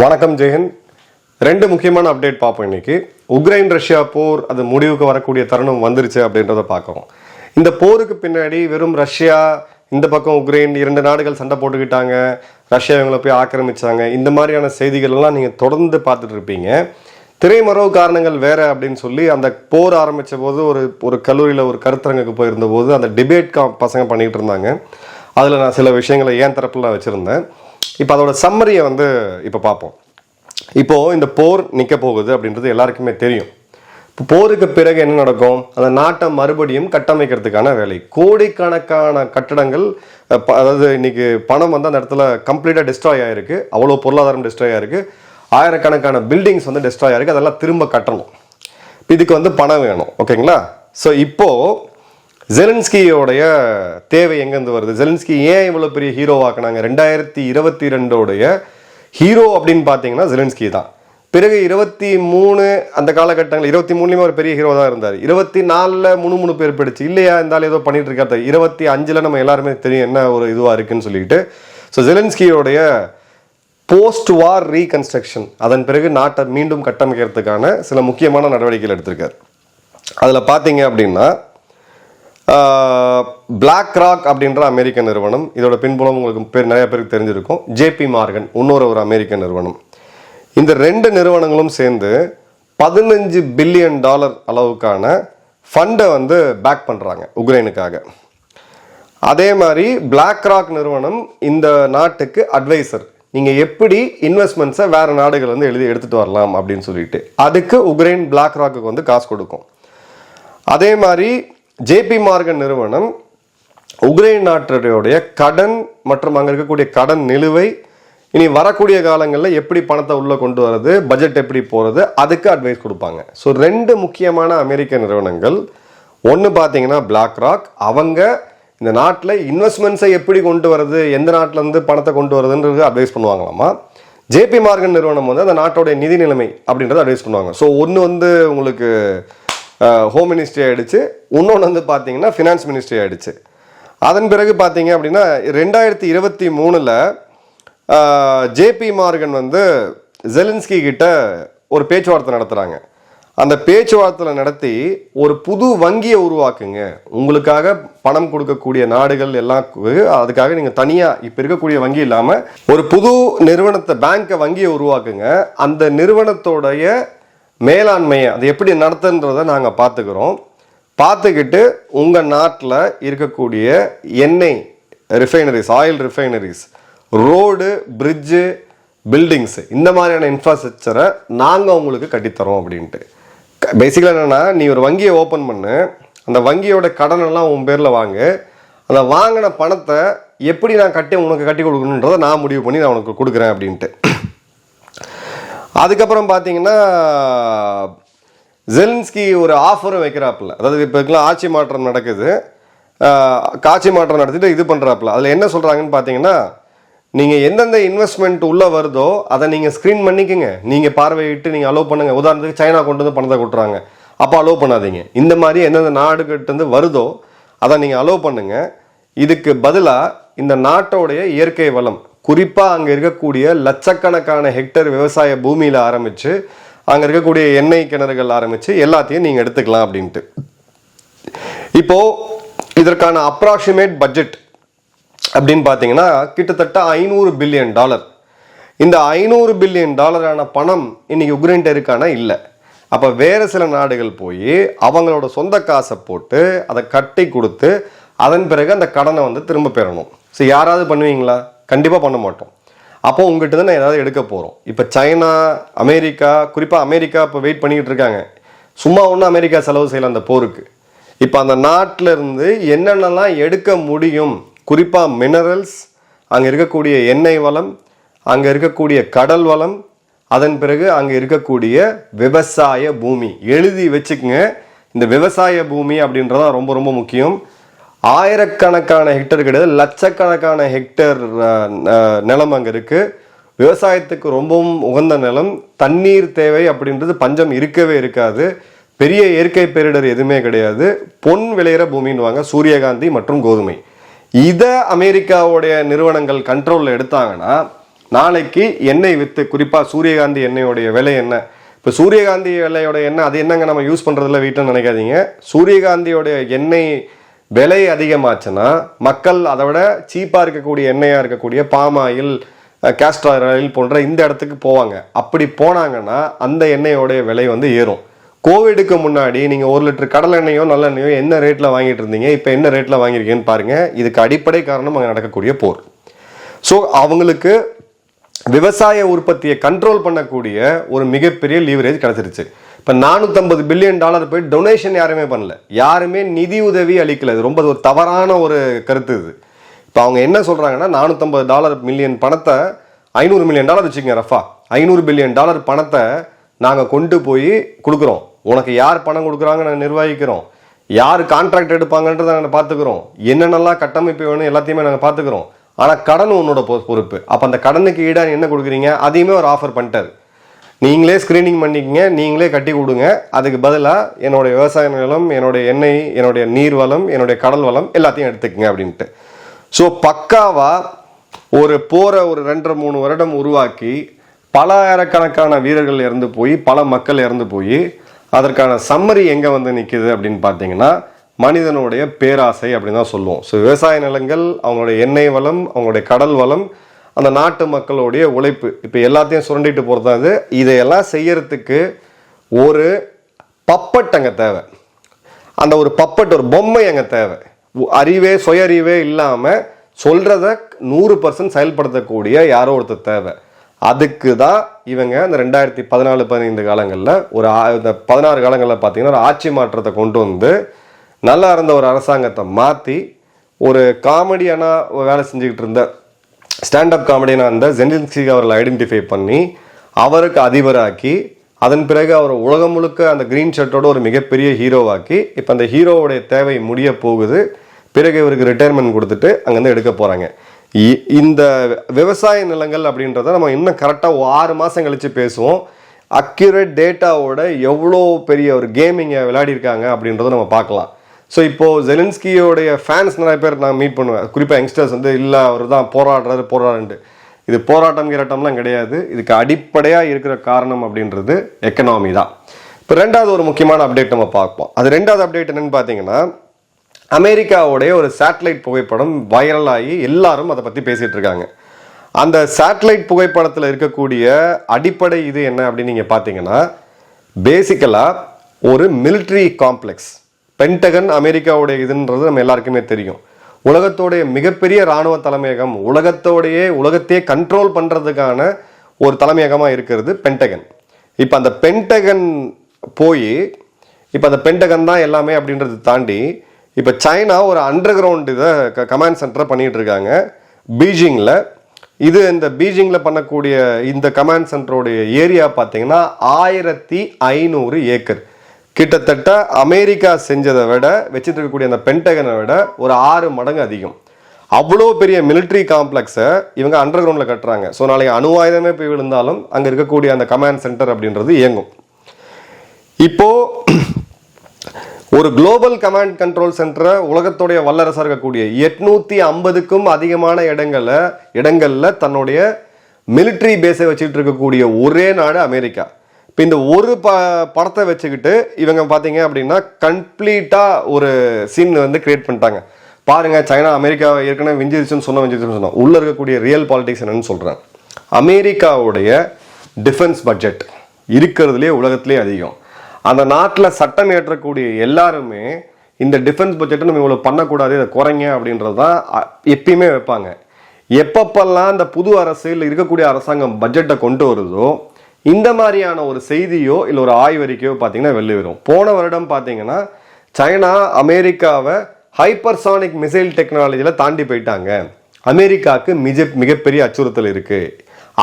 வணக்கம் ஜெயன் ரெண்டு முக்கியமான அப்டேட் பார்ப்போம் இன்னைக்கு. உக்ரைன் ரஷ்யா போர் அது முடிவுக்கு வரக்கூடிய தருணம் வந்துருச்சு அப்படின்றத பார்க்குறோம். இந்த போருக்கு பின்னாடி வெறும் ரஷ்யா இந்த பக்கம் உக்ரைன் இரண்டு நாடுகள் சண்டை போட்டுக்கிட்டாங்க. ரஷ்யா இவங்களை போய் ஆக்கிரமிச்சாங்க. இந்த மாதிரியான செய்திகள் எல்லாம் நீங்கள் தொடர்ந்து பார்த்துட்டு இருப்பீங்க. திரைமறைவு காரணங்கள் வேற அப்படின்னு சொல்லி அந்த போர் ஆரம்பிச்ச போது ஒரு ஒரு கல்லூரியில் ஒரு கருத்தரங்குக்கு போயிருந்த போது அந்த டிபேட் கா பசங்க பண்ணிகிட்டு இருந்தாங்க. அதில் நான் சில விஷயங்களை ஏன் தரப்பில் வச்சுருந்தேன். இப்போ அதோட சம்மரியை வந்து இப்போ பார்ப்போம் இப்போது இந்த போர் நிற்க போகுது அப்படின்றது எல்லாருக்குமே தெரியும். இப்போ போருக்கு பிறகு என்ன நடக்கும்? அந்த நாட்டை மறுபடியும் கட்டமைக்கிறதுக்கான வேலை. கோடிக்கணக்கான கட்டடங்கள் அதாவது இன்றைக்கி பணம் வந்து அந்த இடத்துல கம்ப்ளீட்டாக டிஸ்ட்ராய் ஆகிருக்கு அவ்வளோ பொருளாதாரம் டிஸ்ட்ராய் ஆகிருக்கு ஆயிரக்கணக்கான பில்டிங்ஸ் வந்து டிஸ்ட்ராய் ஆகிருக்கு அதெல்லாம் திரும்ப கட்டணும். இதுக்கு வந்து பணம் வேணும். ஓகேங்களா? ஸோ இப்போது ஜெலன்ஸ்கியோடைய தேவை எங்கேருந்து வருது? ஜெலன்ஸ்கி ஏன் இவ்வளோ பெரிய ஹீரோவாக்குனாங்க ரெண்டாயிரத்தி இருபத்தி ரெண்டோடைய ஹீரோ அப்படின்னு பார்த்தீங்கன்னா ஜெலன்ஸ்கி தான். பிறகு இருபத்தி மூணு அந்த காலகட்டங்கள் இருபத்தி மூணுலேயுமே ஒரு பெரிய ஹீரோ தான் இருந்தார். இருபத்தி நாலில் முணு முணு பேர் பிடிச்சி இல்லையா இருந்தாலும் ஏதோ பண்ணிட்டு இருக்காரு. இருபத்தி அஞ்சில் நம்ம எல்லாருமே தெரியும் என்ன ஒரு இதுவாக இருக்குன்னு சொல்லிட்டு. ஸோ ஜெலன்ஸ்கியோடைய போஸ்ட் வார் ரீகன்ஸ்ட்ரக்ஷன் அதன் பிறகு நாட்டை மீண்டும் கட்டமைக்கிறதுக்கான சில முக்கியமான நடவடிக்கைகள் எடுத்திருக்காரு. அதில் பார்த்தீங்க அப்படின்னா பிளாக் ராக் அப்படின்ற அமெரிக்க நிறுவனம். இதோட பின்புலம் உங்களுக்கு பேர் நிறைய பேருக்கு தெரிஞ்சிருக்கும். ஜேபி மார்கன் இன்னொரு ஒரு அமெரிக்க நிறுவனம். இந்த ரெண்டு நிறுவனங்களும் சேர்ந்து பதினஞ்சு பில்லியன் டாலர் அளவுக்கான ஃபண்டை வந்து பேக் பண்ணுறாங்க உக்ரைனுக்காக. அதே மாதிரி பிளாக் ராக் நிறுவனம் இந்த நாட்டுக்கு அட்வைசர் நீங்கள் எப்படி இன்வெஸ்ட்மெண்ட்ஸை வேறு நாடுகள் வந்து எழுதி எடுத்துகிட்டு வரலாம் அப்படின்னு சொல்லிட்டு. அதுக்கு உக்ரைன் பிளாக் ராக்கு வந்து காசு கொடுக்கும். அதே மாதிரி ஜேபி மார்கன் நிறுவனம் உக்ரைன் நாட்டுடைய கடன் மற்றும் அங்கே இருக்கக்கூடிய கடன் நிலுவை இனி வரக்கூடிய காலங்களில் எப்படி பணத்தை உள்ளே கொண்டு வர்றது பட்ஜெட் எப்படி போகிறது அதுக்கு அட்வைஸ் கொடுப்பாங்க. ஸோ ரெண்டு முக்கியமான அமெரிக்க நிறுவனங்கள். ஒன்று பார்த்தீங்கன்னா பிளாக் ராக் அவங்க இந்த நாட்டில் இன்வெஸ்ட்மெண்ட்ஸை எப்படி கொண்டு வர்றது எந்த நாட்டிலேருந்து பணத்தை கொண்டு வருதுன்றது அட்வைஸ் பண்ணுவாங்களாமா? ஜேபி மார்கன் நிறுவனம் வந்து அந்த நாட்டோடைய நிதி நிலைமை அப்படின்றத அட்வைஸ் பண்ணுவாங்க. ஸோ ஒன்று வந்து உங்களுக்கு ஹோம் மினிஸ்ட்ரி ஆகிடுச்சு இன்னொன்று வந்து பார்த்தீங்கன்னா ஃபினான்ஸ் மினிஸ்ட்ரி ஆகிடுச்சு அதன் பிறகு பார்த்தீங்க அப்படின்னா ரெண்டாயிரத்தி இருபத்தி மூணில் ஜேபி மார்கன் வந்து ஜெலின்ஸ்கி கிட்ட ஒரு பேச்சுவார்த்தை நடத்துகிறாங்க அந்த பேச்சுவார்த்தை நடத்தி ஒரு புது வங்கியை உருவாக்குங்க. உங்களுக்காக பணம் கொடுக்கக்கூடிய நாடுகள் எல்லாம் அதுக்காக நீங்கள் தனியாக இப்போ இருக்கக்கூடிய வங்கி இல்லாமல் ஒரு புது நிறுவனத்தை பேங்கை வங்கியை உருவாக்குங்க. அந்த நிறுவனத்தோடைய மேலாண்மையை அது எப்படி நடத்துன்றதை நாங்கள் பார்த்துக்கிறோம். பார்த்துக்கிட்டு உங்கள் நாட்டில் இருக்கக்கூடிய எண்ணெய் refineries oil refineries road bridge buildings இந்த மாதிரியான இன்ஃப்ராஸ்ட்ரக்சரை நாங்கள் உங்களுக்கு கட்டித்தரோம் அப்படின்ட்டு. பேசிக்கலாக என்னென்னா நீ ஒரு வங்கியை ஓப்பன் பண்ணு அந்த வங்கியோட கடனெல்லாம் உன் பேரில் வாங்கு. அந்த வாங்கின பணத்தை எப்படி நான் கட்டி உனக்கு கட்டி கொடுக்கணுன்றதை நான் முடிவு பண்ணி நான் உனக்கு கொடுக்குறேன் அப்படின்ட்டு. அதுக்கப்புறம் பார்த்தீங்கன்னா ஜெலின்ஸ்கி ஒரு ஆஃபரும் வைக்கிறாப்புல. அதாவது இப்போ இருக்கலாம் ஆட்சி மாற்றம் நடக்குது. காட்சி மாற்றம் நடத்திட்டு இது பண்ணுறாப்புல அதில் என்ன சொல்கிறாங்கன்னு பார்த்தீங்கன்னா நீங்கள் எந்தெந்த இன்வெஸ்ட்மெண்ட் உள்ளே வருதோ அதை நீங்கள் ஸ்க்ரீன் பண்ணிக்கோங்க. நீங்கள் பார்வையிட்டு நீங்கள் அலோவ் பண்ணுங்கள் உதாரணத்துக்கு சைனா கொண்டு வந்து பணத்தை கொட்டுறாங்க. அப்போ அலோவ் பண்ணாதீங்க. இந்த மாதிரி எந்தெந்த நாடுகிட்டேருந்து வருதோ அதை நீங்கள் அலோவ் பண்ணுங்கள் இதுக்கு பதிலாக இந்த நாட்டோடைய இயற்கை வளம் குறிப்பாக அங்கே இருக்கக்கூடிய லட்சக்கணக்கான ஹெக்டர் விவசாய பூமியில் ஆரம்பித்து அங்கே இருக்கக்கூடிய எண்ணெய் கிணறுகள் ஆரம்பித்து எல்லாத்தையும் நீங்கள் எடுத்துக்கலாம் அப்படின்ட்டு. இப்போது இதற்கான அப்ராக்சிமேட் பட்ஜெட் அப்படின்னு பார்த்தீங்கன்னா கிட்டத்தட்ட ஐநூறு பில்லியன் டாலர் இந்த ஐநூறு பில்லியன் டாலரான பணம் இன்னைக்கு உக்ரைன்ட்ட இருக்கானா? இல்லை. அப்போ வேறு சில நாடுகள் போய் அவங்களோட சொந்த காசை போட்டு அதை கட்டி கொடுத்து அதன் பிறகு அந்த கடனை வந்து திரும்ப பெறணும். ஸோ யாராவது பண்ணுவீங்களா? கண்டிப்பாக பண்ண மாட்டோம். அப்போ உங்கள்கிட்ட தான் ஏதாவது எடுக்க போகிறோம் இப்போ சைனா அமெரிக்கா குறிப்பாக அமெரிக்கா இப்போ வெயிட் பண்ணிக்கிட்டு இருக்காங்க. சும்மா ஒன்றும் அமெரிக்கா செலவு செய்யலாம் அந்த போருக்கு. இப்போ அந்த நாட்டில் இருந்து என்னென்னலாம் எடுக்க முடியும்? குறிப்பாக மினரல்ஸ் அங்கே இருக்கக்கூடிய எண்ணெய் வளம் அங்கே இருக்கக்கூடிய கடல் வளம் அதன் பிறகு அங்கே இருக்கக்கூடிய விவசாய பூமி. எழுதி வச்சுக்கங்க இந்த விவசாய பூமி அப்படின்றதான் ரொம்ப ரொம்ப முக்கியம். ஆயிரக்கணக்கான ஹெக்டர் கிடையாது லட்சக்கணக்கான ஹெக்டர் நிலம் அங்கே இருக்குது விவசாயத்துக்கு ரொம்பவும் உகந்த நிலம். தண்ணீர் தேவை அப்படின்றது பஞ்சம் இருக்கவே இருக்காது. பெரிய இயற்கை பேரிடர் எதுவுமே கிடையாது. பொன் விளையிற பூமின்னுவாங்க சூரியகாந்தி மற்றும் கோதுமை. இதை அமெரிக்காவுடைய நிறுவனங்கள் கண்ட்ரோலில் எடுத்தாங்கன்னா நாளைக்கு எண்ணெய் வித்து குறிப்பாக சூரியகாந்தி எண்ணெயோடைய விலை என்ன? இப்போ சூரியகாந்தி விலையோட எண்ணெய் அது என்னங்க நம்ம யூஸ் பண்ணுறதில்ல வீட்டில் நினைக்காதீங்க. சூரியகாந்தியோடைய எண்ணெய் விலை அதிகமாச்சுன்னா மக்கள் அதை விட சீப்பாக இருக்கக்கூடிய எண்ணெயாக இருக்கக்கூடிய பாம் ஆயில் கேஸ்டர் ஆயில் போன்ற இந்த இடத்துக்கு போவாங்க. அப்படி போனாங்கன்னா அந்த எண்ணெயோடைய விலை வந்து ஏறும். கோவிடுக்கு முன்னாடி நீங்கள் ஒரு லிட்டர் கடல் எண்ணெயோ நல்லெண்ணெயோ என்ன ரேட்டில் வாங்கிட்டு இருந்தீங்க இப்போ என்ன ரேட்டில் வாங்கியிருக்கீங்கன்னு பாருங்கள் இதுக்கு அடிப்படை காரணம் அங்கே நடக்கக்கூடிய போர். ஸோ அவங்களுக்கு விவசாய உற்பத்தியை கண்ட்ரோல் பண்ணக்கூடிய ஒரு மிகப்பெரிய லீவரேஜ் கிடச்சிருச்சு. இப்போ நானூற்றம்பது பில்லியன் டாலர் போய் டொனேஷன் யாருமே பண்ணல. யாருமே நிதி உதவி அளிக்கல. இது ரொம்ப ஒரு தவறான ஒரு கருத்து இது. இப்போ அவங்க என்ன சொல்கிறாங்கன்னா நானூற்றம்பது டாலர் மில்லியன் பணத்தை ஐநூறு மில்லியன் டாலர் வச்சுக்கோங்க ரஃபா. ஐநூறு பில்லியன் டாலர் பணத்தை நாங்கள் கொண்டு போய் கொடுக்குறோம். உனக்கு யார் பணம் கொடுக்குறாங்க நாங்கள் நிர்வகிக்கிறோம். யார் கான்ட்ராக்ட் எடுப்பாங்கன்றதை நாங்கள் பார்த்துக்கிறோம். என்னென்னலாம் கட்டமைப்பு வேணும் எல்லாத்தையுமே நாங்கள் பார்த்துக்கிறோம். ஆனால் கடன் உன்னோட பொறுப்பு. அப்போ அந்த கடனுக்கு ஈடாக என்ன கொடுக்குறீங்க? அதையுமே ஒரு ஆஃபர் பண்ணிட்டாரு. நீங்களே ஸ்க்ரீனிங் பண்ணிக்கங்க நீங்களே கட்டி கொடுங்க. அதுக்கு பதிலாக என்னுடைய விவசாய நிலம் என்னுடைய எண்ணெய் என்னுடைய நீர் வளம் என்னுடைய கடல் வளம் எல்லாத்தையும் எடுத்துக்கங்க அப்படின்ட்டு. ஸோ பக்காவாக ஒரு போகிற ஒரு ரெண்டரை மூணு வருடம் உருவாக்கி பல ஆயிரக்கணக்கான வீரர்கள் இறந்து போய் பல மக்கள் இறந்து போய் அதற்கான சம்மரி எங்கே வந்து நிற்குது அப்படின்னு பார்த்தீங்கன்னா மனிதனுடைய பேராசை அப்படின்னு தான் சொல்லுவோம். ஸோ விவசாய நிலங்கள் அவங்களுடைய எண்ணெய் வளம் அவங்களுடைய கடல் வளம் அந்த நாட்டு மக்களுடைய உழைப்பு. இப்போ எல்லாத்தையும் சுரண்டிட்டு போகிறது அது இதையெல்லாம் செய்யறதுக்கு ஒரு பப்பட் அங்கே தேவை. அந்த ஒரு பப்பட் ஒரு பொம்மை அங்கே தேவை. அறிவே சுய அறிவே இல்லாமல் சொல்கிறத நூறு பர்சன்ட் செயல்படுத்தக்கூடிய யாரோ ஒருத்தர் தேவை. அதுக்கு தான் இவங்க இந்த ரெண்டாயிரத்தி பதினாலு பதினைந்து காலங்களில் ஒரு இந்த பதினாறு காலங்களில் பார்த்தீங்கன்னா ஒரு ஆட்சி மாற்றத்தை கொண்டு வந்து நல்லா இருந்த ஒரு அரசாங்கத்தை மாற்றி ஒரு காமெடியான வேலை செஞ்சுக்கிட்டு இருந்த ஸ்டாண்டப் காமெடியனாக இருந்த ஜெனின்ஸ்கி அவர்களை ஐடென்டிஃபை பண்ணி அவருக்கு அதிபராக்கி அதன் பிறகு அவர் உலகம் முழுக்க அந்த கிரீன் ஷர்ட்டோட ஒரு மிகப்பெரிய ஹீரோவாக்கி இப்போ அந்த ஹீரோவுடைய தேவை முடிய போகுது. பிறகு இவருக்கு ரிட்டையர்மெண்ட் கொடுத்துட்டு அங்கேருந்து எடுக்க போகிறாங்க இந்த விவசாய நிலங்கள் அப்படின்றத நம்ம இன்னும் கரெக்டாக ஆறு மாதம் கழித்து பேசுவோம். அக்யூரேட் டேட்டாவோட எவ்வளோ பெரிய ஒரு கேமிங்கை விளையாடிருக்காங்க அப்படின்றத நம்ம பார்க்கலாம். ஸோ இப்போ ஜெலின்ஸ்கியோடைய ஃபேன்ஸ் நிறைய பேர் நான் மீட் பண்ணுவேன். குறிப்பாக யங்ஸ்டர்ஸ் வந்து இல்லை அவர் தான் போராடுறாரு போராடுன்ட்டு இது போராட்டம் கிராட்டம்லாம் கிடையாது. இதுக்கு அடிப்படையாக இருக்கிற காரணம் அப்படின்றது எக்கனாமி தான். இப்போ ரெண்டாவது ஒரு முக்கியமான அப்டேட் நம்ம பார்ப்போம். அது ரெண்டாவது அப்டேட் என்னென்னு பார்த்தீங்கன்னா அமெரிக்காவுடைய ஒரு சேட்டலைட் புகைப்படம் வைரல் ஆகி எல்லாரும் அதை பற்றி பேசிகிட்டு இருக்காங்க. அந்த சேட்டலைட் புகைப்படத்தில் இருக்கக்கூடிய அடிப்படை இது என்ன அப்படின்னு நீங்கள் பார்த்தீங்கன்னா பேசிக்கலாக ஒரு மிலிட்ரி காம்ப்ளெக்ஸ் பென்டகன் அமெரிக்காவுடைய இதுன்றது நம்ம எல்லாருக்குமே தெரியும். உலகத்தோடைய மிகப்பெரிய இராணுவ தலைமையகம் உலகத்தோடையே உலகத்தையே கண்ட்ரோல் பண்ணுறதுக்கான ஒரு தலைமையகமாக இருக்கிறது பென்டகன். இப்போ அந்த பென்டகன் போய் இப்போ அந்த பென்டகன் தான் எல்லாமே அப்படின்றத தாண்டி இப்போ சைனா ஒரு அண்டர் கிரவுண்ட் இதை கமாண்ட் சென்டரை பண்ணிட்டு இருக்காங்க. பீஜிங்கில் இது இந்த பீஜிங்கில் பண்ணக்கூடிய இந்த கமாண்ட் சென்டருடைய ஏரியா பார்த்தீங்கன்னா ஆயிரத்தி ஐநூறு ஏக்கர். கிட்டத்தட்ட அமெரிக்கா செஞ்சதை விட வச்சுட்டு இருக்கக்கூடிய அந்த பென்டகனை விட ஒரு ஆறு மடங்கு அதிகம். அவ்வளோ பெரிய மிலிட்ரி காம்ப்ளெக்ஸை இவங்க அண்டர் கிரவுண்டில் கட்டுறாங்க. ஸோ நாளைக்கு அணு ஆயுதமே போய் விழுந்தாலும் அங்கே இருக்கக்கூடிய அந்த கமாண்ட் சென்டர் அப்படின்றது இயங்கும். இப்போது ஒரு குளோபல் கமாண்ட் கண்ட்ரோல் சென்டரை உலகத்துடைய வல்லரசாக இருக்கக்கூடிய எட்நூற்றி ஐம்பதுக்கும் அதிகமான இடங்களில் இடங்களில் தன்னுடைய மிலிட்ரி பேஸை வச்சுட்டு இருக்கக்கூடிய ஒரே நாடு அமெரிக்கா. இப்போ இந்த ஒரு ப படத்தை வச்சுக்கிட்டு இவங்க பார்த்தீங்க அப்படின்னா கம்ப்ளீட்டாக ஒரு சீன் வந்து கிரியேட் பண்ணிட்டாங்க. பாருங்க சைனா அமெரிக்கா ஏற்கனவே விஞ்சிருச்சுன்னு சொன்ன விஞ்சிருச்சுன்னு சொன்னோம் உள்ளே இருக்கக்கூடிய ரியல் பாலிடிக்ஸ் என்னன்னு சொல்கிறேன் அமெரிக்காவுடைய டிஃபென்ஸ் பட்ஜெட் இருக்கிறதுலே உலகத்திலே அதிகம். அந்த நாட்டில் சட்டம் ஏற்றக்கூடிய எல்லாருமே இந்த டிஃபென்ஸ் பட்ஜெட்டை நம்ம இவ்வளோ பண்ணக்கூடாது இதை குறைங்க அப்படின்றது தான் எப்பயுமே வைப்பாங்க. எப்பப்பெல்லாம் இந்த புது அரசு இல்லை இருக்கக்கூடிய அரசாங்கம் பட்ஜெட்டை கொண்டு வருதோ இந்த மாதிரியான ஒரு செய்தியோ இல்லை ஒரு ஆய்வறிக்கையோ பார்த்தீங்கன்னா வெளில வரும். போன வருடம் பார்த்தீங்கன்னா சைனா அமெரிக்காவை ஹைப்பர்சானிக் மிசைல் டெக்னாலஜியில் தாண்டி போயிட்டாங்க. அமெரிக்காவுக்கு மிக மிகப்பெரிய அச்சுறுத்தல் இருக்குது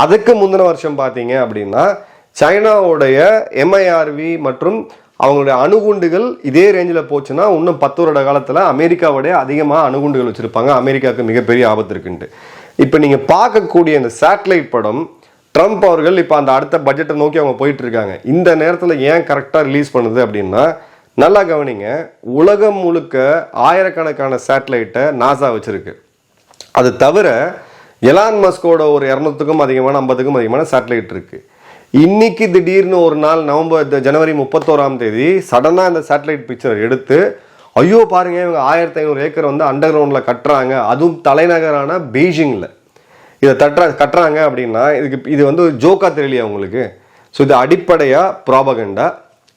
அதுக்கு முந்தின வருஷம் பார்த்தீங்க அப்படின்னா சைனாவுடைய எம்ஐஆர்வி மற்றும் அவங்களுடைய அணுகுண்டுகள் இதே ரேஞ்சில் போச்சுன்னா இன்னும் பத்து வருட காலத்தில் அமெரிக்காவுடைய அதிகமாக அணுகுண்டுகள் வச்சுருப்பாங்க. அமெரிக்காவுக்கு மிகப்பெரிய ஆபத்து இருக்குன்ட்டு. இப்போ நீங்கள் பார்க்கக்கூடிய இந்த சேட்டலைட் படம் ட்ரம்ப் அவர்கள் இப்போ அந்த அடுத்த பட்ஜெட்டை நோக்கி அவங்க போயிட்டு இருக்காங்க இந்த நேரத்தில் ஏன் கரெக்டாக ரிலீஸ் பண்ணுது அப்படின்னா நல்லா கவனிங்க உலகம் முழுக்க ஆயிரக்கணக்கான சேட்டலைட்டை நாசா வச்சுருக்கு. அது தவிர எலான் மஸ்கோட ஒரு இரநூத்துக்கும் அதிகமான ஐம்பதுக்கும் அதிகமான சேட்டலைட் இருக்கு. இன்னைக்கு திடீர்னு ஒரு நாள் நவம்பர் இந்த ஜனவரி முப்பத்தோராம் தேதி சடனாக இந்த சேட்டலைட் பிக்சர் எடுத்து ஐயோ பாருங்க இவங்க ஆயிரத்தி ஐநூறு ஏக்கர் வந்து அண்டர் கிரவுண்டில் கட்டுறாங்க. அதுவும் தலைநகரான பெய்ஜிங்கில் இதை தட்டுற கட்டுறாங்க அப்படின்னா இதுக்கு இது வந்து ஜோக்கா தெரியலையா உங்களுக்கு? ஸோ இது அடிப்படையாக ப்ராபகண்டா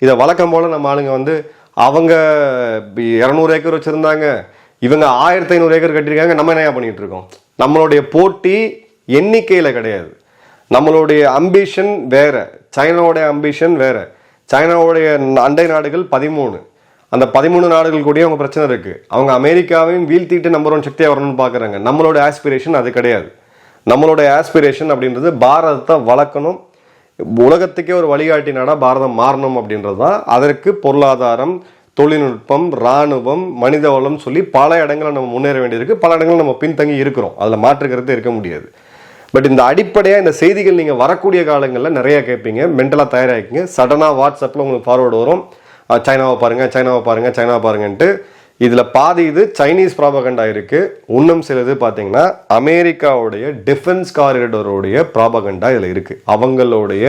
இதை வழக்கம் போல் நம்ம ஆளுங்க வந்து அவங்க இரநூறு ஏக்கர் வச்சுருந்தாங்க இவங்க ஆயிரத்தி ஐநூறு ஏக்கர் கட்டியிருக்காங்க நம்ம என்ன பண்ணிகிட்டு இருக்கோம் நம்மளுடைய போட்டி எண்ணிக்கையில் கிடையாது. நம்மளுடைய அம்பிஷன் வேறு. சைனாவுடைய அம்பிஷன் வேறு. சைனாவுடைய அண்டை நாடுகள் பதிமூணு. அந்த பதிமூணு நாடுகள் கூடயும் அவங்க பிரச்சனை இருக்குது அவங்க அமெரிக்காவையும் வீழ்த்திட்டு நம்பர் ஒன் சக்தியாக வரணும்னு பார்க்குறாங்க நம்மளோட ஆஸ்பிரேஷன் அது கிடையாது. நம்மளோட ஆஸ்பிரேஷன் அப்படின்றது பாரதத்தை வளர்க்கணும். உலகத்துக்கே ஒரு வழிகாட்டி நாடாக பாரதம் மாறணும் அப்படின்றது தான். அதற்கு பொருளாதாரம் தொழில்நுட்பம் இராணுவம் மனித வளம் சொல்லி பல இடங்களை நம்ம முன்னேற வேண்டியிருக்கு. பல இடங்களில் நம்ம பின்தங்கி இருக்கிறோம். அதில் மாற்றுக்கிறது இருக்க முடியாது. பட் இந்த அடிப்படையாக இந்த செய்திகள் நீங்கள் வரக்கூடிய காலங்களில் நிறைய கேட்பீங்க. மென்டலாக தயாராகிக்கிங்க. சடனாக வாட்ஸ்அப்பில் உங்களுக்கு ஃபார்வர்டு வரும். சைனாவை பாருங்கள் சைனாவை பாருங்கள் சைனாவை பாருங்கன்ட்டு. இதில் பாதி இது சைனீஸ் ப்ராபகண்டா இருக்குது இன்னும் சிலது பார்த்தீங்கன்னா அமெரிக்காவுடைய டிஃபென்ஸ் காரிடோருடைய ப்ராபகண்டா இதில் இருக்குது அவங்களுடைய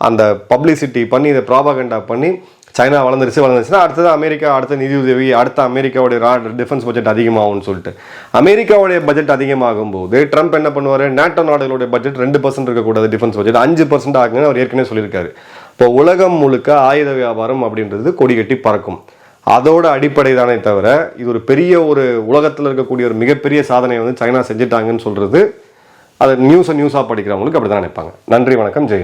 அந்த பப்ளிசிட்டி பண்ணி இதை ப்ராபகண்டா பண்ணி சைனா வளர்ந்துருச்சு வளர்ந்துருச்சுன்னா அடுத்தது அமெரிக்கா அடுத்த நிதியுதவி அடுத்த அமெரிக்காவுடைய டிஃபென்ஸ் பட்ஜெட் அதிகமாகும்னு சொல்லிட்டு. அமெரிக்காவுடைய பட்ஜெட் அதிகமாகும் போது ட்ரம்ப் என்ன பண்ணுவார்? நேட்டோ நாடுகளுடைய பட்ஜெட் ரெண்டு பர்சன்ட் இருக்கக்கூடாது டிஃபென்ஸ் பட்ஜெட் அஞ்சு பர்சன்ட் ஆகுங்கன்னு அவர் ஏற்கனவே சொல்லியிருக்காரு. இப்போ உலகம் முழுக்க ஆயுத வியாபாரம் அப்படின்றது கொடி கட்டி பறக்கும். அதோட அடிப்படை தானே தவிர இது ஒரு பெரிய ஒரு உலகத்தில் இருக்கக்கூடிய ஒரு மிகப்பெரிய சாதனையை வந்து சைனா செஞ்சுட்டாங்கன்னு சொல்கிறது அது நியூஸை நியூஸாக படிக்கிறவங்களுக்கு அப்படி தான் நினைப்பாங்க. நன்றி வணக்கம் ஜெயன்